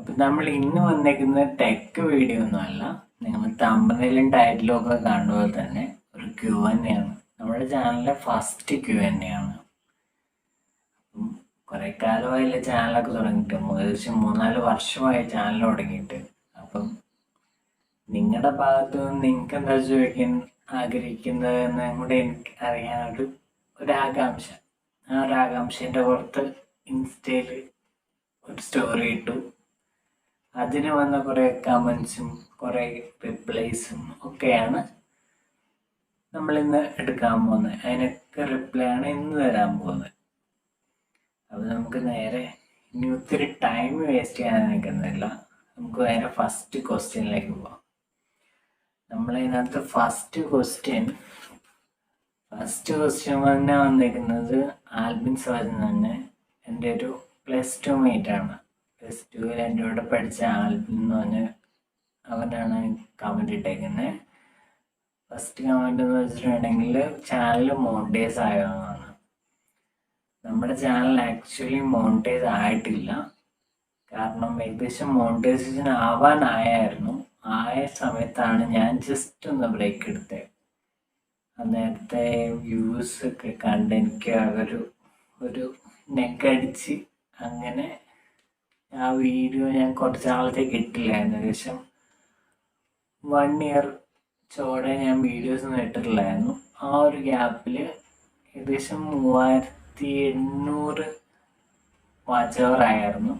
അപ്പം നമ്മൾ ഇന്ന് വന്നേക്കുന്ന ടെക് വീഡിയോ ഒന്നുമല്ല നിങ്ങൾ തമ്പനയിലും ടൈറ്റിലും ഒക്കെ കാണുമ്പോൾ തന്നെ ഒരു ക്യൂ തന്നെയാണ് നമ്മുടെ ചാനലിലെ ഫസ്റ്റ് ക്യൂ തന്നെയാണ് കുറെ കാലമായില്ല ചാനലൊക്കെ തുടങ്ങിയിട്ട്. ഏകദേശം മൂന്നാൽ വർഷമായി ചാനൽ തുടങ്ങിയിട്ട്. അപ്പം നിങ്ങളുടെ ഭാഗത്തു നിന്ന് നിങ്ങൾക്ക് എന്താ ചോദിക്കാൻ ആഗ്രഹിക്കുന്നത് എന്നും കൂടെ എനിക്ക് അറിയാനൊരു ഒരാകാംക്ഷ. ആ ഒരു ആകാംക്ഷേന്റെ പുറത്ത് ഇൻസ്റ്റയിൽ ഒരു സ്റ്റോറി ഇട്ടു. അതിന് വന്ന കുറേ കമൻസും കുറേ റിപ്ലൈസും ഒക്കെയാണ് നമ്മൾ ഇന്ന് എടുക്കാൻ പോകുന്നത്. അതിനൊക്കെ റിപ്ലൈ ആണ് ഇന്ന് തരാൻ പോകുന്നത്. അപ്പോൾ നമുക്ക് നേരെ ഇനി ഒത്തിരി ടൈം വേസ്റ്റ് ചെയ്യാൻ നിൽക്കുന്നില്ല. നമുക്ക് നേരെ ഫസ്റ്റ് ക്വസ്റ്റ്യനിലേക്ക് പോവാം. നമ്മളതിനകത്ത് ഫസ്റ്റ് ക്വസ്റ്റ്യൻ ഫസ്റ്റ് ക്വസ്റ്റ്യൻ തന്നെ വന്നിരിക്കുന്നത് ആൽബിൻ സാജൻ തന്നെ. എന്റെ ഒരു പ്ലസ് ടു മേറ്റ് ആണ്. പ്ലസ് ടുവിൽ എന്റെ കൂടെ പഠിച്ച ആൽബിൻ എന്ന് പറഞ്ഞ അവനാണ് കമന്റ് ഇട്ടേക്കുന്നത് ഫസ്റ്റ് കമന്റ് എന്ന് വെച്ചിട്ടുണ്ടെങ്കിൽ ചാനൽ മോണ്ടേസ് ആയതാണ് നമ്മുടെ ചാനൽ ആക്ച്വലി മോണ്ടേസ് ആയിട്ടില്ല. കാരണം ഏകദേശം മോണിറ്റൈസേഷൻ ആവാനായായിരുന്നു. ആയ സമയത്താണ് ഞാൻ ജസ്റ്റ് ഒന്ന് ബ്രേക്ക് എടുത്തത് അന്നേരത്തെ വ്യൂസ് ഒക്കെ കണ്ട് എനിക്ക് ഒരു ഒരു നെക്കടിച്ച് അങ്ങനെ ആ വീഡിയോ ഞാൻ കുറച്ച് നാളത്തേക്ക് ഇട്ടില്ലായിരുന്നു ഏകദേശം വൺ ഇയർ ചോടെ ഞാൻ വീഡിയോസ് ഒന്നും ഇട്ടിട്ടില്ലായിരുന്നു. ആ ഒരു ഗ്യാപ്പിൽ ഏകദേശം മൂവായിരത്തി എണ്ണൂറ് വാച്ച് അവർ ആയിരുന്നു.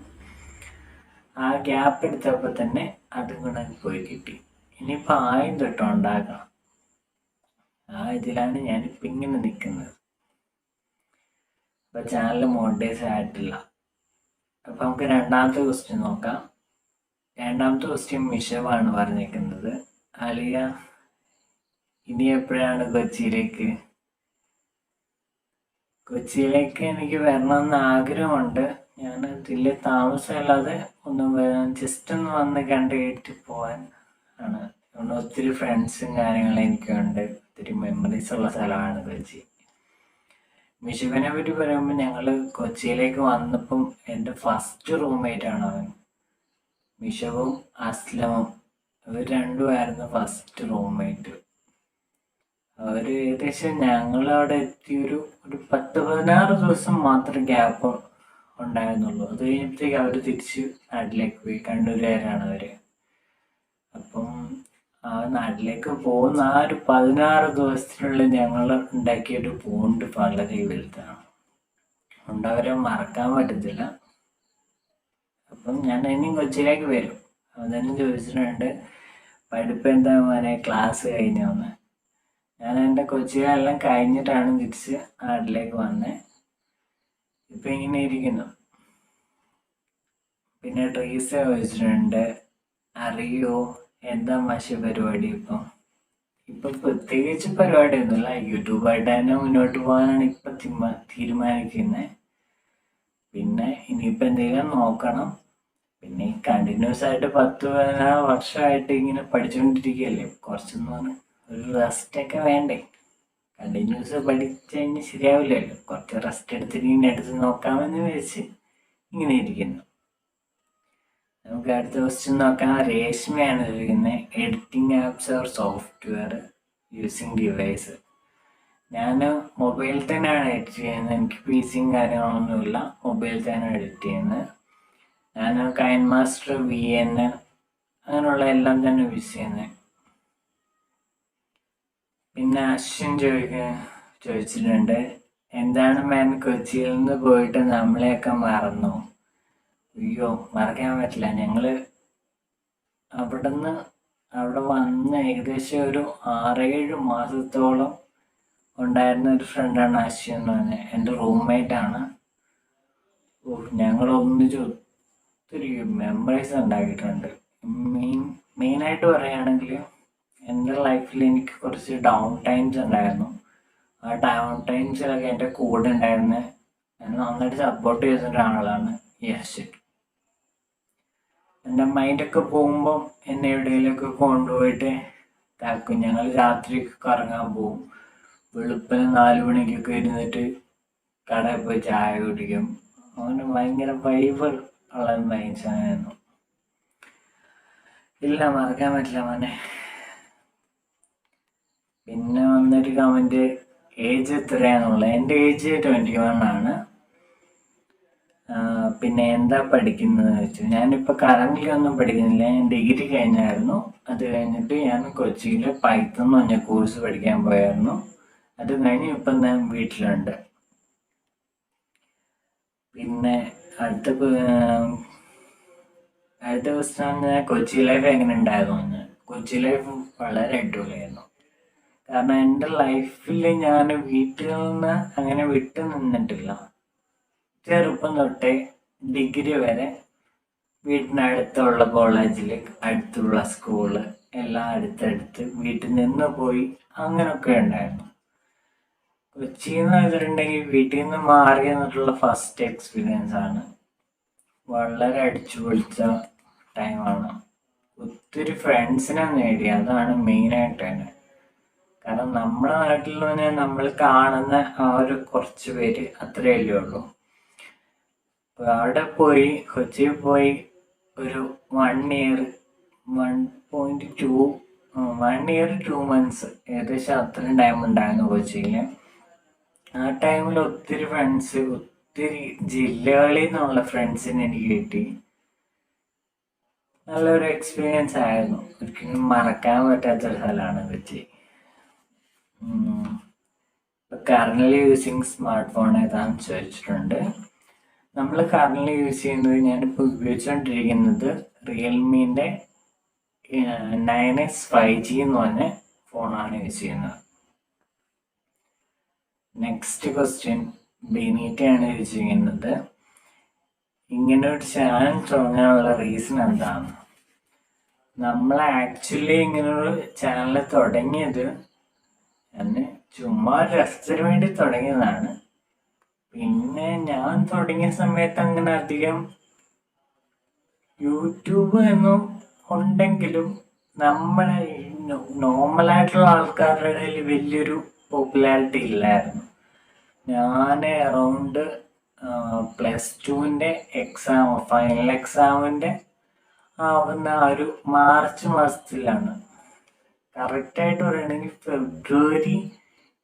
ആ ഗ്യാപ്പ് എടുത്തപ്പോൾ തന്നെ അതും കൂടെ പോയി കിട്ടി. ഇനിയിപ്പോൾ ആയും തൊട്ട് ഉണ്ടാക്കണം. ആ ഇതിലാണ് ഞാനിപ്പോൾ ഇങ്ങനെ നിൽക്കുന്നത് അപ്പോൾ ചാനൽ മോണിറ്റൈസ് ആയിട്ടില്ല. അപ്പോൾ നമുക്ക് രണ്ടാമത്തെ ക്വസ്റ്റ്യൻ നോക്കാം. രണ്ടാമത്തെ ക്വസ്റ്റ്യൻ മിഷവാണ് പറഞ്ഞേക്കുന്നത് അലിയ ഇനി എപ്പോഴാണ് കൊച്ചിയിലേക്ക്? കൊച്ചിയിലേക്ക് എനിക്ക് വരണമെന്ന് ആഗ്രഹമുണ്ട്. ഞാൻ വലിയ താമസമില്ലാതെ ഒന്ന് ജസ്റ്റ് ഒന്ന് വന്ന് കണ്ട് കേട്ട് പോവാൻ ആണ്. ഒത്തിരി ഫ്രണ്ട്സും കാര്യങ്ങളും എനിക്കുണ്ട്. ഒത്തിരി മെമ്മറീസ് ഉള്ള സ്ഥലമാണ് കൊച്ചി. മിഷുവിനെ പറ്റി പറയുമ്പോൾ ഞങ്ങൾ കൊച്ചിയിലേക്ക് വന്നപ്പം എന്റെ ഫസ്റ്റ് റൂംമേറ്റ് ആണ് അവൻ. മിഷവും അസ്ലമും അവർ രണ്ടുമായിരുന്നു ഫസ്റ്റ് റൂംമേറ്റ് അവർ ഏകദേശം ഞങ്ങൾ അവിടെ എത്തി ഒരു ഒരു പത്ത് പതിനാറ് ദിവസം മാത്രം ഗ്യാപ്പ് ഉണ്ടായിരുന്നുള്ളൂ. അത് കഴിഞ്ഞപ്പോഴത്തേക്ക് അവർ തിരിച്ച് നാട്ടിലേക്ക് പോയി. കണ്ണൂരുകാരാണ് അവർ അപ്പം ആ നാട്ടിലേക്ക് പോകുന്ന ആ ഒരു പതിനാറ് ദിവസത്തിനുള്ളിൽ ഞങ്ങൾ ഉണ്ടാക്കിയ ഒരു ബോണ്ട് വളരെ വലുതാണ് അതുകൊണ്ട് അവരെ മറക്കാൻ പറ്റത്തില്ല. അപ്പം ഞാൻ ഇനിയും കൊച്ചിയിലേക്ക് വരും. അതെന്നെ ചോദിച്ചിട്ടുണ്ട് പഠിപ്പ് എന്താ മോനെ? ക്ലാസ് കഴിഞ്ഞോന്ന് ഞാൻ എന്റെ കൊച്ചിയിലെല്ലാം കഴിഞ്ഞിട്ടാണ് തിരിച്ച് നാട്ടിലേക്ക് വന്നത് ഇപ്പം ഇങ്ങനെ ഇരിക്കുന്നു. പിന്നെ ട്രീസ് ചോദിച്ചിട്ടുണ്ട് അറിയോ? എന്താ മാഷെ പരിപാടി ഇപ്പം? ഇപ്പം പ്രത്യേകിച്ച് പരിപാടിയൊന്നുമില്ല. യൂട്യൂബായിട്ട് തന്നെ മുന്നോട്ട് പോകാനാണ് ഇപ്പം തീരുമാ തീരുമാനിക്കുന്നത്. പിന്നെ ഇനിയിപ്പോൾ എന്തെങ്കിലും നോക്കണം. പിന്നെ കണ്ടിന്യൂസ് ആയിട്ട് പത്ത് പതിനാറ് വർഷമായിട്ട് ഇങ്ങനെ പഠിച്ചുകൊണ്ടിരിക്കുകയല്ലേ കുറച്ചൊന്നും ഒരു റെസ്റ്റ് ഒക്കെ വേണ്ടേ? കണ്ടിന്യൂസ് പഠിച്ചു കഴിഞ്ഞാൽ ശരിയാവില്ലല്ലോ. കുറച്ച് റെസ്റ്റ് എടുത്തിട്ട് ഇങ്ങനെ എടുത്ത് നോക്കാമെന്ന് വെച്ച് ഇങ്ങനെ ഇരിക്കുന്നു. നമുക്ക് അടുത്ത ക്വസ്റ്റ്യൻ നോക്കാം. രേഷ്മയാണ് ചോദിക്കുന്നത് editing apps or software using device ഞാൻ മൊബൈൽ തന്നെയാണ് എഡിറ്റ് ചെയ്യുന്നത്. എനിക്ക് പി സിയും കാര്യങ്ങളൊന്നുമില്ല. മൊബൈലിൽ തന്നെയാണ് എഡിറ്റ് ചെയ്യുന്നത്. ഞാൻ കൈൻ മാസ്റ്റർ വി എൻ അങ്ങനെയുള്ള എല്ലാം തന്നെ യൂസ് ചെയ്യുന്നത്. പിന്നെ അശ്വിൻ ചോദിക്ക ചോദിച്ചിട്ടുണ്ട്. എന്താണ് മാൻ കൊച്ചിയിൽ നിന്ന് പോയിട്ട് നമ്മളെയൊക്കെ മറന്നു? അയ്യോ മറക്കാൻ പറ്റില്ല. ഞങ്ങൾ അവിടുന്ന് അവിടെ വന്ന് ഏകദേശം ഒരു ആറേഴ് മാസത്തോളം ഉണ്ടായിരുന്ന ഒരു ഫ്രണ്ടാണ് അശ്വിൻ എന്ന് പറഞ്ഞത് എന്റെ ആണ്. ഞങ്ങൾ ഒന്നിച്ച് ഒത്തിരി മെമ്മറീസ് ഉണ്ടാക്കിയിട്ടുണ്ട്. മെയിൻ മെയിനായിട്ട് പറയുകയാണെങ്കിൽ എന്റെ ലൈഫിൽ എനിക്ക് കുറച്ച് ഡൗൺ ടൈംസ് ഉണ്ടായിരുന്നു. ആ ഡൗൺ ടൈംസിലൊക്കെ എന്റെ കൂടെ ഉണ്ടായിരുന്ന. എന്നെ നന്നായിട്ട് സപ്പോർട്ട് ചെയ്തിട്ടുള്ള ആളാണ് യശ് എന്റെ മൈൻഡൊക്കെ പോകുമ്പം എന്നെ എവിടെയെങ്കിലുമൊക്കെ കൊണ്ടുപോയിട്ട് ഇതാക്കും. ഞങ്ങൾ രാത്രിക്ക് കറങ്ങാൻ പോകും വെളുപ്പിന് നാല് മണിക്കൊക്കെ ഇരുന്നിട്ട് കടയിൽ പോയി ചായ കുടിക്കും. അങ്ങനെ ഭയങ്കര വൈബ് ഉള്ള മൈൻഡ്സ് ആയിരുന്നു. ഇല്ല മറക്കാൻ പറ്റില്ല മോനെ. പിന്നെ വന്നൊരു കമന്റ് ഏജ് എത്രയാണെന്നുള്ളത് എന്റെ ഏജ് ട്വന്റി വൺ ആണ്. പിന്നെ എന്താ പഠിക്കുന്നത് വെച്ചു ഞാനിപ്പോൾ കറന്റ് ഒന്നും പഠിക്കുന്നില്ല. ഞാൻ ഡിഗ്രി കഴിഞ്ഞായിരുന്നു. അത് കഴിഞ്ഞിട്ട് ഞാൻ കൊച്ചിയിൽ പൈത്തൺ എന്ന് പറഞ്ഞ കോഴ്സ് പഠിക്കാൻ പോയായിരുന്നു. അത് കഴിഞ്ഞ് ഇപ്പം ഞാൻ വീട്ടിലുണ്ട്. പിന്നെ അടുത്ത അടുത്ത ദിവസം കൊച്ചി ലൈഫ് എങ്ങനെ ഉണ്ടായിരുന്നു കൊച്ചി ലൈഫ് വളരെ അടിപൊളിയായിരുന്നു. കാരണം എന്റെ ലൈഫിൽ ഞാൻ വീട്ടിൽ നിന്ന് അങ്ങനെ വിട്ടു നിന്നിട്ടില്ല. ചെറുപ്പം തൊട്ടേ ഡിഗ്രി വരെ വീട്ടിനടുത്തുള്ള കോളേജിൽ അടുത്തുള്ള സ്കൂൾ എല്ലാം അടുത്തടുത്ത് വീട്ടിൽ നിന്ന് പോയി അങ്ങനൊക്കെ ഉണ്ടായിരുന്നു. കൊച്ചി എന്ന് വെച്ചിട്ടുണ്ടെങ്കിൽ വീട്ടിൽ നിന്ന് മാറി എന്നിട്ടുള്ള ഫസ്റ്റ് എക്സ്പീരിയൻസ് ആണ്. വളരെ അടിച്ചു പൊളിച്ച ടൈമാണ് ഒത്തിരി ഫ്രണ്ട്സിനെ നേടി. അതാണ് മെയിനായിട്ട് തന്നെ. കാരണം നമ്മുടെ നാട്ടിൽ തന്നെ നമ്മൾ കാണുന്ന ആ ഒരു കുറച്ച് പേര് അത്രയല്ലേ ഉള്ളൂ. അവിടെ പോയി കൊച്ചിയിൽ പോയി ഒരു one year one point two one year two months ഏകദേശം അത്രയും ടൈം ഉണ്ടായിരുന്നു കൊച്ചിയിൽ. ആ ടൈമിൽ ഒത്തിരി ഫ്രണ്ട്സ് ഒത്തിരി ജില്ലകളിൽ നിന്നുള്ള ഫ്രണ്ട്സിനെ എനിക്ക് കിട്ടി. നല്ലൊരു എക്സ്പീരിയൻസ് ആയിരുന്നു. ഒരിക്കലും മറക്കാൻ പറ്റാത്തൊരു സ്ഥലമാണ് Kochi. Current using smart phone ഏതാണെന്ന് ചോദിച്ചിട്ടുണ്ട്. നമ്മൾ കറണ്ട്ലി യൂസ് ചെയ്യുന്നത് ഞാനിപ്പോൾ ഉപയോഗിച്ചുകൊണ്ടിരിക്കുന്നത് റിയൽമീന്റെ നയൻ എക്സ് ഫൈവ് ജി എന്ന് പറഞ്ഞ ഫോണാണ് യൂസ് ചെയ്യുന്നത്. നെക്സ്റ്റ് ക്വസ്റ്റ്യൻ ബെനീറ്റയാണ് യൂസ് ചെയ്യുന്നത്. ഇങ്ങനെ ഒരു ചാനൽ തുടങ്ങാനുള്ള റീസൺ എന്താണ്? നമ്മൾ ആക്ച്വലി ഇങ്ങനൊരു ചാനൽ തുടങ്ങിയത് ചുമ്മാ ഒരു രസത്തിന് വേണ്ടി തുടങ്ങിയതാണ്. പിന്നെ ഞാൻ തുടങ്ങിയ സമയത്ത് അങ്ങനെ അധികം യൂട്യൂബ് എന്നും ഉണ്ടെങ്കിലും നമ്മളെ നോർമലായിട്ടുള്ള ആൾക്കാരുടെ ഇടയിൽ വലിയൊരു പോപ്പുലാരിറ്റി ഇല്ലായിരുന്നു. ഞാൻ അറൗണ്ട് പ്ലസ് ടുവിന്റെ എക്സാം ഫൈനൽ എക്സാമിന്റെ ആവുന്ന ആ ഒരു മാർച്ച് മാസത്തിലാണ്. കറക്റ്റായിട്ട് പറയുകയാണെങ്കിൽ ഫെബ്രുവരി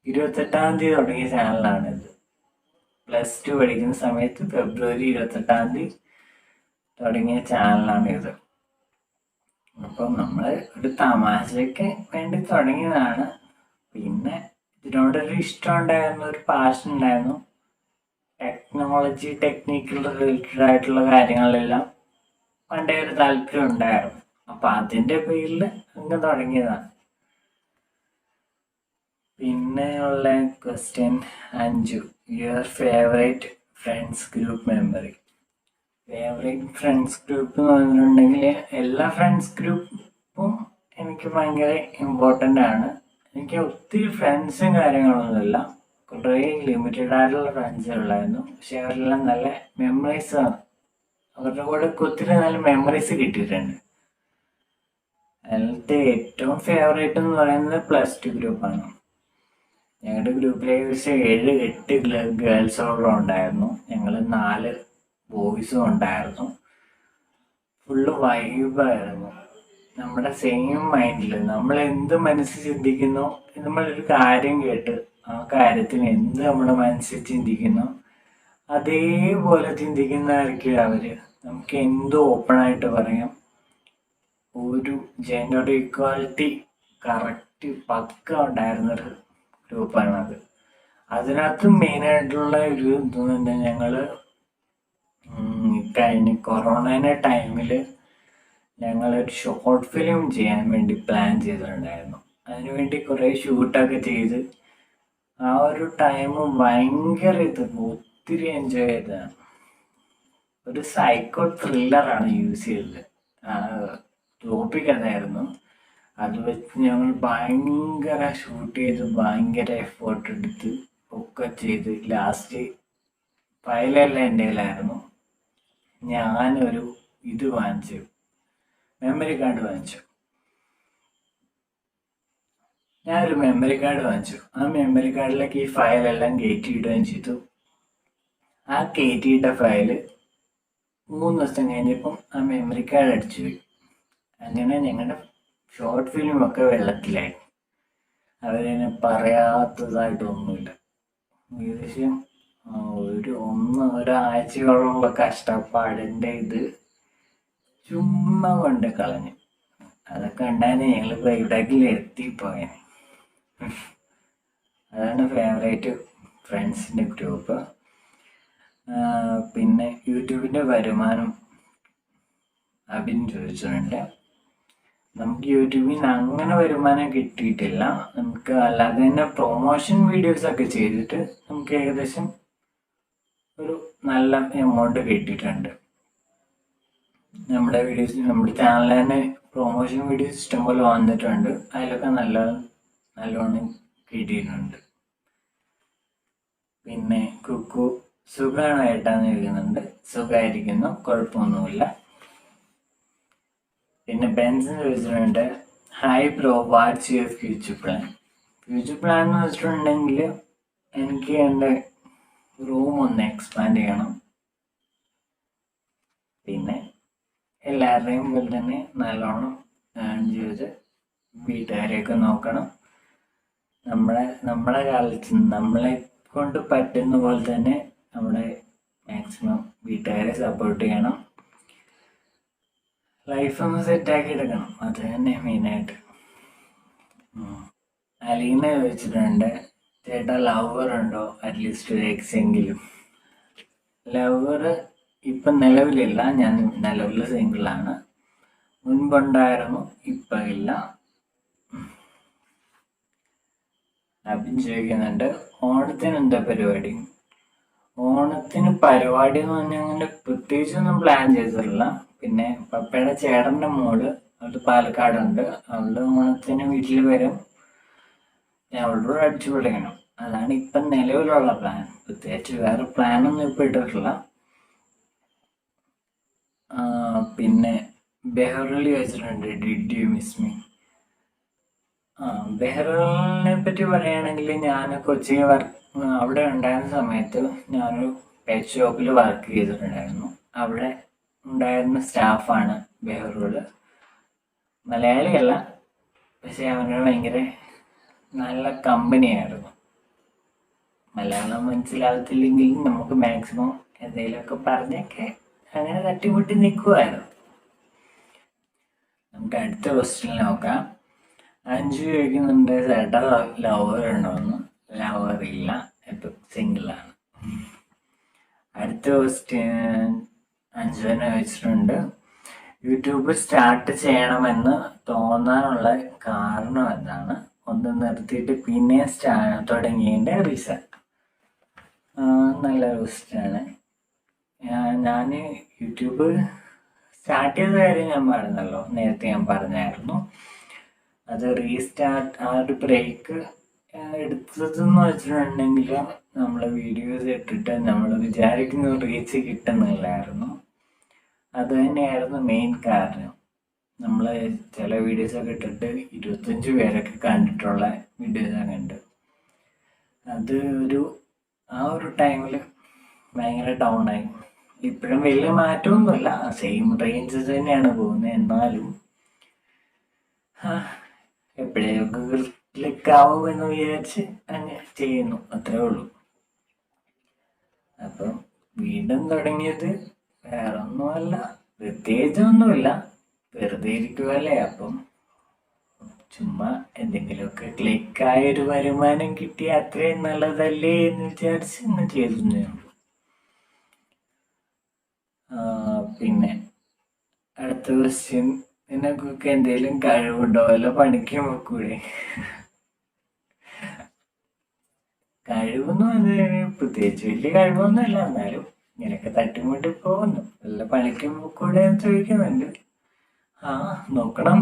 ഇരുപത്തെട്ടാം തീയതി തുടങ്ങിയ ചാനലാണിത് പ്ലസ് ടു പഠിക്കുന്ന സമയത്ത് ഫെബ്രുവരി ഇരുപത്തെട്ടാം തീയതി തുടങ്ങിയ ചാനലാണ് ഇത്. അപ്പം നമ്മൾ ഒരു തമാശയ്ക്ക് വേണ്ടി തുടങ്ങിയതാണ്. പിന്നെ ഇതിനോടൊരു ഇഷ്ടം ഉണ്ടായിരുന്നു ഒരു പാഷൻ ഉണ്ടായിരുന്നു. ടെക്നോളജി ടെക്നിക്കൽ റിലേറ്റഡ് ആയിട്ടുള്ള കാര്യങ്ങളിലെല്ലാം പണ്ടേ ഒരു താല്പര്യം ഉണ്ടായിരുന്നു. അപ്പം അതിന്റെ പേരിൽ അങ്ങ് തുടങ്ങിയതാണ്. പിന്നെയുള്ള question Anju. Your favourite friends group memory favourite friends group എന്ന് പറഞ്ഞിട്ടുണ്ടെങ്കിൽ എല്ലാ ഫ്രണ്ട്സ് ഗ്രൂപ്പും എനിക്ക് ഭയങ്കര ഇമ്പോർട്ടന്റ് ആണ്. എനിക്ക് ഒത്തിരി ഫ്രണ്ട്സും കാര്യങ്ങളൊന്നുമില്ല കുറേ ലിമിറ്റഡ് ആയിട്ടുള്ള ഫ്രണ്ട്സ് ഉള്ളായിരുന്നു. പക്ഷെ അവരെല്ലാം നല്ല മെമ്മറീസ് അവരുടെ കൂടെ ഒത്തിരി നല്ല മെമ്മറീസ് കിട്ടിയിട്ടുണ്ട്. അതിലത്തെ ഏറ്റവും ഫേവറേറ്റ് എന്ന് പറയുന്നത് പ്ലസ് ടു ഗ്രൂപ്പാണ് ഞങ്ങളുടെ ഗ്രൂപ്പിൽ ഏകദേശം ഏഴ് എട്ട് ഗേൾസോളം ഉണ്ടായിരുന്നു. ഞങ്ങൾ നാല് ബോയ്സും ഉണ്ടായിരുന്നു. ഫുള്ള് വൈബായിരുന്നു നമ്മുടെ സെയിം മൈൻഡിൽ നമ്മൾ എന്ത് മനസ്സ് ചിന്തിക്കുന്നു നമ്മളൊരു കാര്യം കേട്ട് ആ കാര്യത്തിന് എന്ത് നമ്മുടെ മനസ്സിൽ ചിന്തിക്കുന്നു അതേപോലെ ചിന്തിക്കുന്നതായിരിക്കും അവർ. നമുക്ക് എന്ത് ഓപ്പണായിട്ട് പറയാം. ഒരു ജെൻഡർ ഈക്വാലിറ്റി കറക്റ്റ് പക്ക ഉണ്ടായിരുന്നൊരു ഗ്രൂപ്പാണത് അതിനകത്ത് മെയിനായിട്ടുള്ള ഒരു ഇതെന്ന് പറഞ്ഞാൽ ഞങ്ങൾ ഉം കഴിഞ്ഞ കൊറോണയുടെ ടൈമിൽ ഞങ്ങളൊരു ഷോർട്ട് ഫിലിം ചെയ്യാൻ വേണ്ടി പ്ലാൻ ചെയ്തിട്ടുണ്ടായിരുന്നു. അതിനുവേണ്ടി കുറേ ഷൂട്ടൊക്കെ ചെയ്ത് ആ ഒരു ടൈം ഭയങ്കര ഇത് ഒത്തിരി എൻജോയ് ചെയ്തതാണ്. ഒരു സൈക്കോ ത്രില്ലറാണ് യൂസ് ചെയ്തത്. ടോപ്പിക് അതായിരുന്നു. അത് വെച്ച് ഞങ്ങൾ ഭയങ്കര ഷൂട്ട് ചെയ്ത് ഭയങ്കര എഫേർട്ട് എടുത്ത് ഒക്കെ ചെയ്ത് ലാസ്റ്റ് ഫയലെല്ലാം എന്റെ കയ്യിലായിരുന്നു. ഞാനൊരു ഇത് വാങ്ങിച്ചു. മെമ്മറി കാർഡ് വാങ്ങിച്ചു. ഞാനൊരു മെമ്മറി കാർഡ് വാങ്ങിച്ചു. ആ മെമ്മറി കാർഡിലേക്ക് ഈ ഫയലെല്ലാം കയറ്റി ഇടുകയും ചെയ്തു. ആ കയറ്റിയിട്ട ഫയൽ മൂന്ന് ദിവസം കഴിഞ്ഞപ്പം ആ മെമ്മറി കാർഡ് അടിച്ചു. അങ്ങനെ ഞങ്ങളുടെ ഷോർട്ട് ഫിലിം ഫിലിമൊക്കെ വെള്ളത്തിലായി അവരതിനെ പറയാത്തതായിട്ടൊന്നുമില്ല. ഏകദേശം ഒരു ഒന്ന് ഒരാഴ്ചയോളമുള്ള കഷ്ടപ്പാടിന്റെ ഇത് ചുമ്മാ കൊണ്ട് കളഞ്ഞു. അതൊക്കെ ഉണ്ടായിരുന്നു ഞങ്ങൾ ബൈബാക്കിൽ എത്തിപ്പോയെ. അതാണ് ഫേവറേറ്റ് ഫ്രണ്ട്സിന്റെ ഗ്രൂപ്പ് പിന്നെ യൂട്യൂബിന്റെ വരുമാനം അബിൻ ചോദിച്ചിട്ടുണ്ട്. നമുക്ക് യൂട്യൂബിൽ നിന്ന് അങ്ങനെ വരുമാനം കിട്ടിയിട്ടില്ല. നമുക്ക് അല്ലാതെ തന്നെ പ്രൊമോഷൻ വീഡിയോസ് ഒക്കെ ചെയ്തിട്ട് നമുക്ക് ഏകദേശം ഒരു നല്ല എമൗണ്ട് കിട്ടിയിട്ടുണ്ട്. നമ്മുടെ വീഡിയോസ് നമ്മുടെ ചാനലിൽ തന്നെ പ്രൊമോഷൻ വീഡിയോസ് ഇഷ്ടംപോലെ വന്നിട്ടുണ്ട്. അതിലൊക്കെ നല്ല നല്ലോണം കിട്ടിയിട്ടുണ്ട്. പിന്നെ കുക്കു സുഖമാണ് ഏട്ടാന്ന് ചോദിക്കുന്നുണ്ട് സുഖമായിരിക്കുന്നു. കുഴപ്പമൊന്നുമില്ല. പിന്നെ ബെൻസൺ ചോദിച്ചിട്ടുണ്ട് hi bro what's your future plan future plan എന്ന് വെച്ചിട്ടുണ്ടെങ്കിൽ എനിക്ക് എന്റെ റൂം ഒന്ന് എക്സ്പാൻഡ് ചെയ്യണം. പിന്നെ എല്ലാവരുടെയും പോലെ തന്നെ നല്ലോണം ജീവിച്ച് വീട്ടുകാരെയൊക്കെ നോക്കണം. നമ്മളെ നമ്മളെ കാലത്ത് നമ്മളെ കൊണ്ട് പറ്റുന്ന പോലെ തന്നെ നമ്മുടെ മാക്സിമം വീട്ടുകാരെ സപ്പോർട്ട് ചെയ്യണം. ലൈഫ് ഒന്ന് സെറ്റാക്കി എടുക്കണം. അത് തന്നെ മെയിനായിട്ട് അലീന ചോദിച്ചിട്ടുണ്ട് ചേട്ടാ ലവർ ഉണ്ടോ? അറ്റ്ലീസ്റ്റ് ഒരു എക്സ് എങ്കിലും. ലവർ ഇപ്പം നിലവിലില്ല. ഞാൻ നിലവിൽ സിംഗിളാണ് മുൻപുണ്ടായിരുന്നു ഇപ്പം ഇല്ല. അബിൻ ചോദിക്കുന്നുണ്ട് ഓണത്തിന് എന്താ പരിപാടി? ഓണത്തിന് പരിപാടി എന്ന് പറഞ്ഞാൽ അങ്ങനെ പ്രത്യേകിച്ചൊന്നും പ്ലാൻ ചെയ്തിട്ടില്ല. പിന്നെ പപ്പയുടെ ചേട്ടന്റെ മോൾ അവൾ പാലക്കാടുണ്ട്. അവൾ ഓണത്തിന് വീട്ടിൽ വരും. ഞാൻ അവളോട് അടിച്ചു പൊളിക്കണം. അതാണ് ഇപ്പം നിലവിലുള്ള പ്ലാൻ പ്രത്യേകിച്ച് വേറെ പ്ലാനൊന്നും ഇപ്പം ഇട്ടിട്ടില്ല. പിന്നെ ബെഹ്റലി വെച്ചിട്ടുണ്ട്. ഡിഡ് യു മിസ് മീ ആ ബെഹ്റലിനെ പറ്റി പറയുകയാണെങ്കിൽ ഞാൻ കൊച്ചി വർക്ക് അവിടെ ഉണ്ടായിരുന്ന സമയത്ത് ഞാനൊരു പെറ്റ് ഷോപ്പിൽ വർക്ക് ചെയ്തിട്ടുണ്ടായിരുന്നു. അവിടെ ഉണ്ടായിരുന്ന സ്റ്റാഫാണ് ബെഹ്റൂൾ മലയാളിയല്ല പക്ഷെ അവനോട് ഭയങ്കര നല്ല കമ്പനിയായിരുന്നു. മലയാളം മനസ്സിലാകത്തില്ലെങ്കിൽ നമുക്ക് മാക്സിമം എന്തെങ്കിലുമൊക്കെ പറഞ്ഞൊക്കെ അങ്ങനെ തട്ടിമുട്ടി നിൽക്കുമായിരുന്നു നമുക്ക് അടുത്ത ക്വസ്റ്റ്യൻ നോക്കാം. അഞ്ചു ചോദിക്കുന്നുണ്ട് ചേട്ടാ ലവർ ഉണ്ടോന്ന് ലവർ ഇല്ല ഇപ്പൊ സിംഗിളാണ് അടുത്ത ക്വസ്റ്റ്യൻ അഞ്ജുവിനെ വെച്ചിട്ടുണ്ട്. യൂട്യൂബ് സ്റ്റാർട്ട് ചെയ്യണമെന്ന് തോന്നാനുള്ള കാരണം എന്താണ്? ഒന്ന് നിർത്തിയിട്ട് പിന്നെ സ്റ്റാ തുടങ്ങിയതിന്റെ റീസൺ നല്ല ക്വസ്റ്റ്യാണ് ഞാൻ യൂട്യൂബ് സ്റ്റാർട്ട് ചെയ്ത കാര്യം ഞാൻ പറഞ്ഞല്ലോ. നേരത്തെ ഞാൻ പറഞ്ഞായിരുന്നു. അത് റീസ്റ്റാർട്ട് ആ ഒരു ബ്രേക്ക് എടുത്തതെന്ന് വെച്ചിട്ടുണ്ടെങ്കിൽ നമ്മൾ വീഡിയോസ് ഇട്ടിട്ട് നമ്മൾ വിചാരിക്കുന്ന റീച്ച് കിട്ടുന്നില്ലായിരുന്നു. അത് തന്നെയായിരുന്നു മെയിൻ കാരണം. നമ്മൾ ചില വീഡിയോസൊക്കെ ഇട്ടിട്ട് ഇരുപത്തഞ്ച് പേരൊക്കെ കണ്ടിട്ടുള്ള വീഡിയോസൊക്കെ ഉണ്ട്. അത് ഒരു ആ ഒരു ടൈമിൽ ഭയങ്കര ഡൗൺ ആയി. ഇപ്പോഴും വലിയ മാറ്റമൊന്നുമില്ല. സെയിം റേഞ്ച് തന്നെയാണ് പോകുന്നത്. എന്നാലും എപ്പോഴൊക്കെ ക്ലിക്ക് എന്ന് വിചാരിച്ച് അങ്ങനെ ചെയ്യുന്നു. അത്രേ ഉള്ളൂ. അപ്പം വീണ്ടും തുടങ്ങിയത് വേറെ ഒന്നുമല്ല പ്രത്യേകിച്ചൊന്നുമില്ല. വെറുതെ ഇരിക്കുകയല്ലേ അപ്പം. ചുമ്മാ എന്തെങ്കിലുമൊക്കെ ക്ലിക്കായ ഒരു വരുമാനം കിട്ടിയ അത്രയും നല്ലതല്ലേ എന്ന് വിചാരിച്ച് ഇന്ന് ചെയ്തേ പിന്നെ അടുത്ത ക്വസ്റ്റ്യൻ നിനക്കൊക്കെ എന്തെങ്കിലും കഴിവുണ്ടോ? വല്ല പണിക്ക് നോക്കൂടെ കഴിവൊന്നും അത് പ്രത്യേകിച്ച് വലിയ കഴിവൊന്നുമില്ല. എന്നാലും ഇങ്ങനെയൊക്കെ തട്ടിമുട്ടി പോകുന്നു. നല്ല പണിക്കും കൂടെ ചോദിക്കുന്നുണ്ട് ആ നോക്കണം.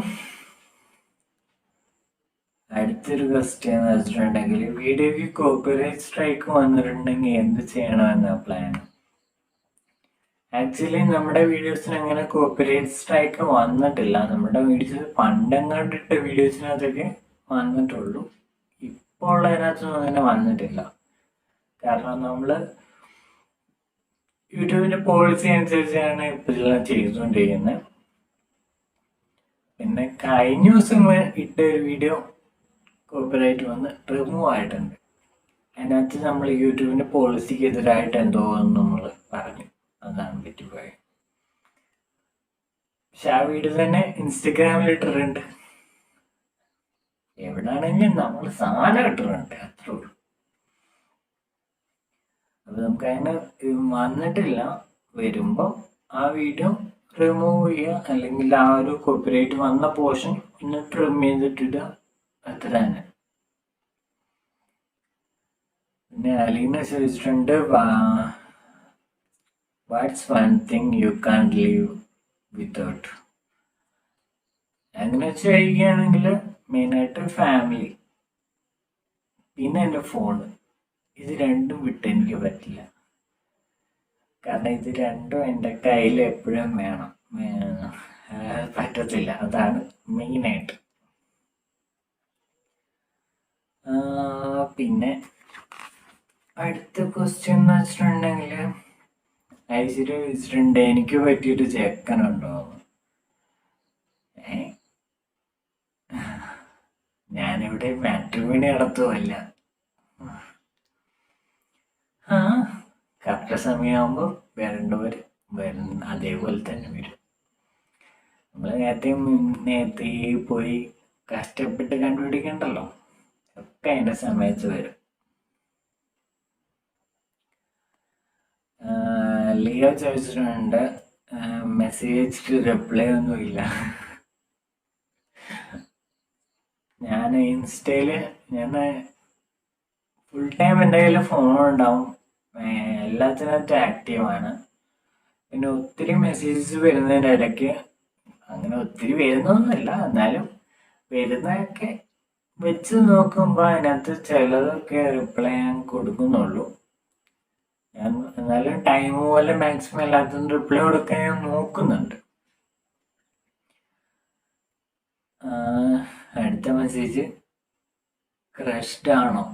അടുത്തൊരു ക്വസ്റ്റ്യൻ എന്ന് വെച്ചിട്ടുണ്ടെങ്കിൽ വീഡിയോക്ക് കോപ്പിറൈറ്റ് സ്ട്രൈക്ക് വന്നിട്ടുണ്ടെങ്കിൽ എന്ത് ചെയ്യണമെന്ന പ്ലാൻ ആക്ച്വലി നമ്മുടെ വീഡിയോസിന് അങ്ങനെ കോപ്പിറൈറ്റ് സ്ട്രൈക്ക് വന്നിട്ടില്ല. നമ്മുടെ വീഡിയോസ് പണ്ടും കണ്ടിട്ട വീഡിയോസിനകത്തൊക്കെ വന്നിട്ടുള്ളൂ. ഇപ്പോൾ ഉള്ളതിനകത്തൊന്നും അങ്ങനെ വന്നിട്ടില്ല. കാരണം നമ്മൾ യൂട്യൂബിന്റെ പോളിസി അനുസരിച്ചാണ് ഇപ്പം ഇതെല്ലാം പിന്നെ കഴിഞ്ഞ ദിവസം ഇട്ട ഒരു വീഡിയോ കോപ്പിറൈറ്റ് വന്ന് റിമൂവ് ആയിട്ടുണ്ട്. അതിനകത്ത് നമ്മൾ യൂട്യൂബിന്റെ പോളിസിക്ക് എതിരായിട്ട് എന്തോ എന്ന് നമ്മൾ പറഞ്ഞു. അതാണ് പറ്റിപ്പോയത് പക്ഷെ ആ വീഡിയോ തന്നെ ഇൻസ്റ്റഗ്രാമിൽ ഇട്ടിട്ടുണ്ട്. എവിടെയാണെങ്കിലും നമ്മൾ സാധനം ഇട്ടിട്ടുണ്ട് അത്രേ ഉള്ളൂ. അപ്പൊ നമുക്ക് അതിന് വന്നിട്ടില്ല. വരുമ്പോൾ ആ വീഡിയോ റിമൂവ് ചെയ്യുക. അല്ലെങ്കിൽ ആ ഒരു കോപ്പിറൈറ്റ് വന്ന പോർഷൻ ഒന്ന് ട്രിം ചെയ്തിട്ടിടുക. അത്ര തന്നെ. പിന്നെ അലീന ചോദിച്ചിട്ടുണ്ട് what's one thing you can live without അങ്ങനെ വെച്ച് കഴിക്കുകയാണെങ്കിൽ മെയിനായിട്ട് ഫാമിലി പിന്നെ എന്റെ ഫോണ് ഇത് രണ്ടും വിട്ട് എനിക്ക് പറ്റില്ല. കാരണം ഇത് രണ്ടും എന്റെ കയ്യിൽ എപ്പോഴും വേണം. പറ്റത്തില്ല. അതാണ് മെയിനായിട്ട്. പിന്നെ അടുത്ത ക്വസ്റ്റ്യൻ എന്ന് വെച്ചിട്ടുണ്ടെങ്കിൽ ഐശ്വര്യ ചോദിച്ചിട്ടുണ്ട് എനിക്ക് പറ്റിയൊരു ചെക്കനുണ്ടോ? ഞാനിവിടെ മാട്രിമോണി നടത്തുമല്ല ആ. കറക്റ്റ് സമയമാകുമ്പോൾ വരേണ്ടവർ വരും അതേപോലെ തന്നെ വരും. നമ്മൾ നേരത്തെ നേരത്തെ പോയി കഷ്ടപ്പെട്ട് കണ്ടുപിടിക്കണ്ടല്ലോ? ഒക്കെ അതിന്റെ സമയത്ത് വരും. ലിയോ ചോദിച്ചിട്ടുണ്ട് മെസ്സേജ് റിപ്ലൈ ഒന്നുമില്ല ഞാൻ ഇൻസ്റ്റയിൽ ഞാൻ ഫുൾ ടൈം എന്റെ കയ്യിൽ ഫോണുണ്ടാവും എല്ലാത്തിനും ആക്റ്റീവാണ് പിന്നെ ഒത്തിരി മെസ്സേജസ് വരുന്നതിന്റെ ഇടയ്ക്ക് അങ്ങനെ ഒത്തിരി വരുന്നൊന്നുമില്ല. എന്നാലും വരുന്നതൊക്കെ വെച്ച് നോക്കുമ്പോൾ അതിനകത്ത് ചിലതൊക്കെ റിപ്ലൈ ഞാൻ കൊടുക്കുന്നുള്ളൂ. ഞാൻ എന്നാലും ടൈം പോലെ മാക്സിമം എല്ലാത്തിനും റിപ്ലൈ കൊടുക്കാൻ ഞാൻ നോക്കുന്നുണ്ട്. അടുത്ത മെസ്സേജ് ക്രഷ്ഡ് ആണോ?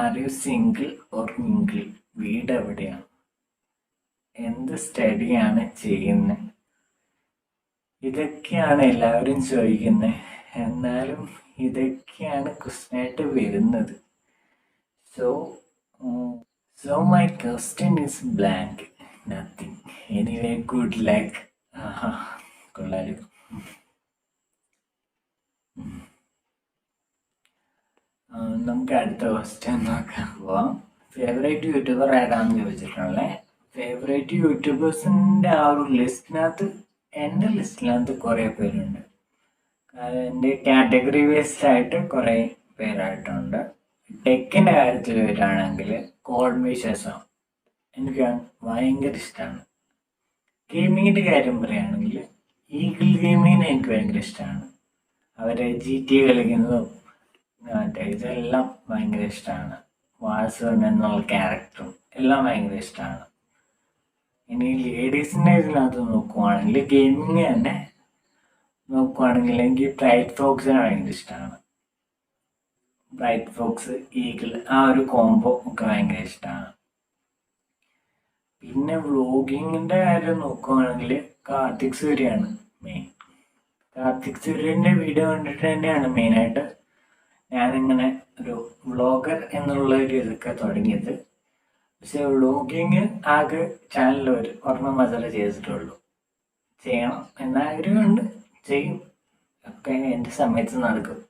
Are you single or mingle വീട് എവിടെയാണ് എന്ത് സ്റ്റഡിയാണ് ചെയ്യുന്നത് ഇതൊക്കെയാണ് എല്ലാവരും ചോദിക്കുന്നത് എന്നാലും ഇതൊക്കെയാണ് ക്വസ്റ്റനായിട്ട് വരുന്നത്. So so my question is blank nothing anyway good luck ആഹാ കൊള്ളാലും. നമുക്ക് അടുത്ത ക്വസ്റ്റ്യൻ നോക്കാൻ പോവാം. ഫേവറേറ്റ് യൂട്യൂബർ ഏതാണെന്ന് ചോദിച്ചിട്ടുള്ളേ? ഫേവറേറ്റ് യൂട്യൂബേഴ്സിന്റെ ആ ഒരു ലിസ്റ്റിനകത്ത് എന്റെ ലിസ്റ്റിനകത്ത് കുറേ പേരുണ്ട്. എന്റെ കാറ്റഗറി വേസ്ഡ് ആയിട്ട് കുറേ പേരായിട്ടുണ്ട്. ടെക്കിന്റെ കാര്യത്തിൽ വരികയാണെങ്കിൽ കോൾമി എനിക്ക് ഭയങ്കര ഇഷ്ടമാണ് ഗെയിമിങ്ങിന്റെ കാര്യം പറയുകയാണെങ്കിൽ ഈഗിൾ ഗെയിമിങ്ങിനെ എനിക്ക് ഭയങ്കര ഇഷ്ടമാണ് അവരെ ജി ടി കളിക്കുന്നതും മറ്റേ ഇതെല്ലാം ഭയങ്കര ഇഷ്ടമാണ് വാസുവൻ എന്നുള്ള ക്യാരക്ടറും എല്ലാം ഭയങ്കര ഇഷ്ടമാണ് ഇനി ലേഡീസിന്റെ ഇതിനകത്ത് നോക്കുവാണെങ്കിൽ ഗെയിമിങ് തന്നെ നോക്കുവാണെങ്കിൽ എനിക്ക് ബ്രൈറ്റ് ഫോക്സിനെ ഭയങ്കര ഇഷ്ടമാണ് ബ്രൈറ്റ് ഫോക്സ് ഈഗിൾ ആ ഒരു കോംബോ ഒക്കെ ഭയങ്കര ഇഷ്ടമാണ് പിന്നെ വ്ളോഗിങ്ങിന്റെ കാര്യം നോക്കുവാണെങ്കിൽ കാർത്തിക് സൂര്യയാണ് മെയിൻ കാർത്തിക് സൂര്യന്റെ വീഡിയോ കണ്ടിട്ട് തന്നെയാണ് മെയിനായിട്ട് ഞാനിങ്ങനെ ഒരു വ്ളോഗർ എന്നുള്ള ഒരു ഇതൊക്കെ തുടങ്ങിയത്. പക്ഷെ വ്ളോഗിങ് ആകെ ചാനലിൽ ഒരു ഒരെണ്ണം മാത്രമേ ചെയ്തിട്ടുള്ളൂ. ചെയ്യണം എന്ന ആഗ്രഹമുണ്ട്. ചെയ്യും. ഒക്കെ എന്റെ സമയത്ത് നടക്കും.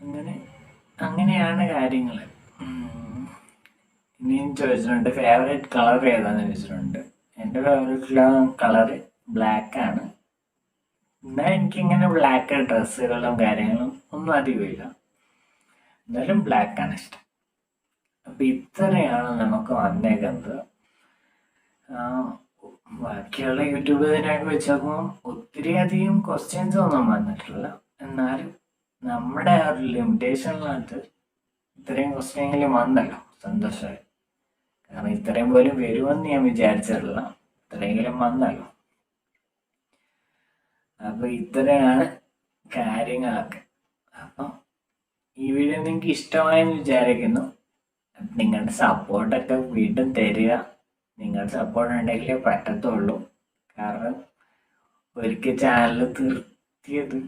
അങ്ങനെ അങ്ങനെയാണ് കാര്യങ്ങൾ. ഇനിയും ചോദിച്ചിട്ടുണ്ട് ഫേവറേറ്റ് കളർ ഏതാണെന്ന് ചോദിച്ചിട്ടുണ്ട്. എന്റെ ഫേവറേറ്റ് കളർ ബ്ലാക്ക് ആണ്. എന്നാൽ എനിക്കിങ്ങനെ ബ്ലാക്ക് ഡ്രസ്സുകളും കാര്യങ്ങളും ഒന്നും അധികമില്ല എന്നാലും ബ്ലാക്ക് ആണ് ഇഷ്ടം. അപ്പം ഇത്രയാണ് നമുക്ക് വന്നേക്കുന്നത്. ബാക്കിയുള്ള യൂട്യൂബിനൊക്കെ വെച്ച് നോക്കുമ്പോൾ ഒത്തിരി അധികം ക്വസ്റ്റ്യൻസ് ഒന്നും വന്നിട്ടില്ല. എന്നാലും നമ്മുടെ ആ ഒരു ലിമിറ്റേഷനിനകത്ത് ഇത്രയും ക്വസ്റ്റ്യെങ്കിലും വന്നല്ലോ. സന്തോഷമായി കാരണം ഇത്രയും പോലും വരുമെന്ന് ഞാൻ വിചാരിച്ചിട്ടില്ല. ഇത്രയെങ്കിലും വന്നല്ലോ. അപ്പൊ ഇത്രയാണ് കാര്യങ്ങളൊക്കെ. അപ്പോൾ ഈ വീഡിയോ നിങ്ങൾക്ക് ഇഷ്ടമായെന്ന് വിചാരിക്കുന്നു. നിങ്ങളുടെ സപ്പോർട്ടൊക്കെ വീണ്ടും തരിക. നിങ്ങളുടെ സപ്പോർട്ട് ഉണ്ടെങ്കിലേ പറ്റത്തുള്ളൂ. കാരണം ഒരിക്കൽ ചാനൽ നിർത്തിയത്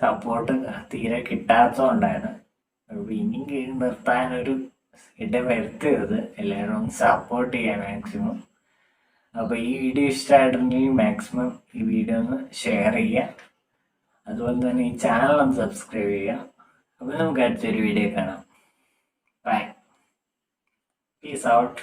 സപ്പോർട്ട് തീരെ കിട്ടാത്തതുകൊണ്ടാണ്. ഇനിയും നിർത്താനൊരു ഇട വരുത്തരുത് എല്ലാവരും സപ്പോർട്ട് ചെയ്യാം മാക്സിമം അപ്പോൾ ഈ വീഡിയോ ഇഷ്ടമായിട്ടുണ്ടെങ്കിൽ മാക്സിമം ഈ വീഡിയോ ഒന്ന് ഷെയർ ചെയ്യുക. അതുപോലെ തന്നെ ഈ ചാനൽ ഒന്ന് സബ്സ്ക്രൈബ് ചെയ്യുക. അപ്പോൾ നമുക്ക് അടുത്തൊരു വീഡിയോ കാണാം. By peace out